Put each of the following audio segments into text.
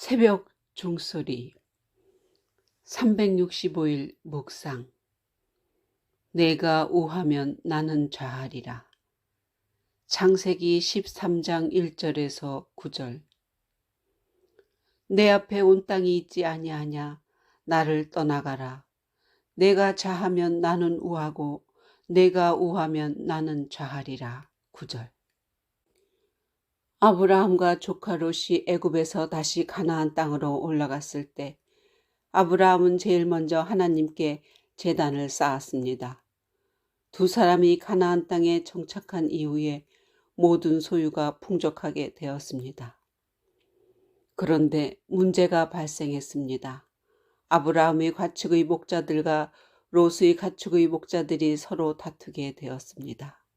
새벽 종소리 365일 묵상 내가 우하면 나는 좌하리라. 창세기 13장 1절에서 9절 내 앞에 온 땅이 있지 아니하냐 나를 떠나가라. 내가 좌하면 나는 우하고 내가 우하면 나는 좌하리라. 9절 아브라함과 조카 롯이 애굽에서 다시 가나안 땅으로 올라갔을 때 아브라함은 제일 먼저 하나님께 제단을 쌓았습니다. 두 사람이 가나안 땅에 정착한 이후에 모든 소유가 풍족하게 되었습니다. 그런데 문제가 발생했습니다. 아브라함의 가축의 목자들과 롯의 가축의 목자들이 서로 다투게 되었습니다.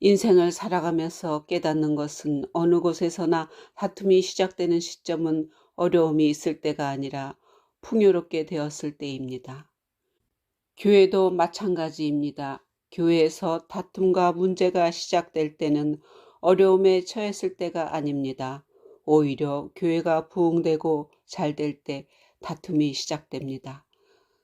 인생을 살아가면서 깨닫는 것은 어느 곳에서나 다툼이 시작되는 시점은 어려움이 있을 때가 아니라 풍요롭게 되었을 때입니다. 교회도 마찬가지입니다. 교회에서 다툼과 문제가 시작될 때는 어려움에 처했을 때가 아닙니다. 오히려 교회가 부흥되고 잘 될 때 다툼이 시작됩니다.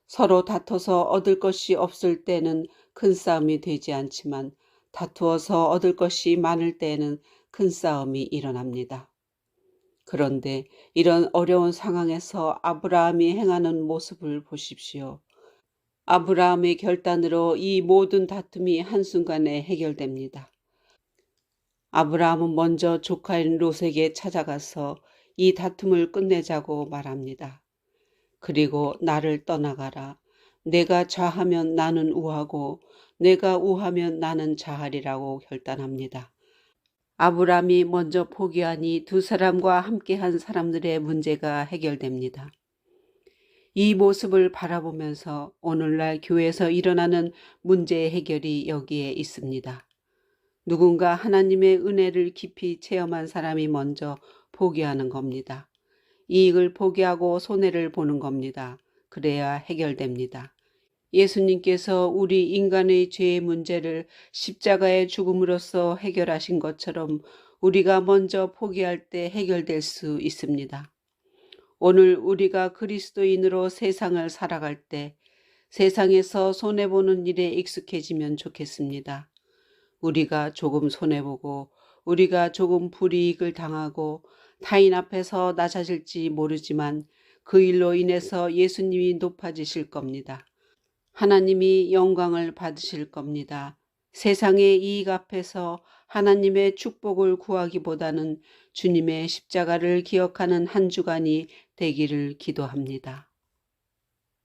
서로 다퉈서 얻을 것이 없을 때는 큰 싸움이 되지 않지만 다투어서 얻을 것이 많을 때에는 큰 싸움이 일어납니다. 그런데 이런 어려운 상황에서 아브라함이 행하는 모습을 보십시오. 아브라함의 결단으로 이 모든 다툼이 한순간에 해결됩니다. 아브라함은 먼저 조카인 롯에게 찾아가서 이 다툼을 끝내자고 말합니다. 그리고 나를 떠나가라. 내가 좌하면 나는 우하고 내가 우하면 나는 자하리라고 결단합니다. 아브람이 먼저 포기하니 두 사람과 함께한 사람들의 문제가 해결됩니다. 이 모습을 바라보면서 오늘날 교회에서 일어나는 문제 해결이 여기에 있습니다. 누군가 하나님의 은혜를 깊이 체험한 사람이 먼저 포기하는 겁니다. 이익을 포기하고 손해를 보는 겁니다. 그래야 해결됩니다. 예수님께서 우리 인간의 죄의 문제를 십자가의 죽음으로써 해결하신 것처럼 우리가 먼저 포기할 때 해결될 수 있습니다. 오늘 우리가 그리스도인으로 세상을 살아갈 때 세상에서 손해보는 일에 익숙해지면 좋겠습니다. 우리가 조금 손해보고 우리가 조금 불이익을 당하고 타인 앞에서 낮아질지 모르지만 그 일로 인해서 예수님이 높아지실 겁니다. 하나님이 영광을 받으실 겁니다. 세상의 이익 앞에서 하나님의 축복을 구하기보다는 주님의 십자가를 기억하는 한 주간이 되기를 기도합니다.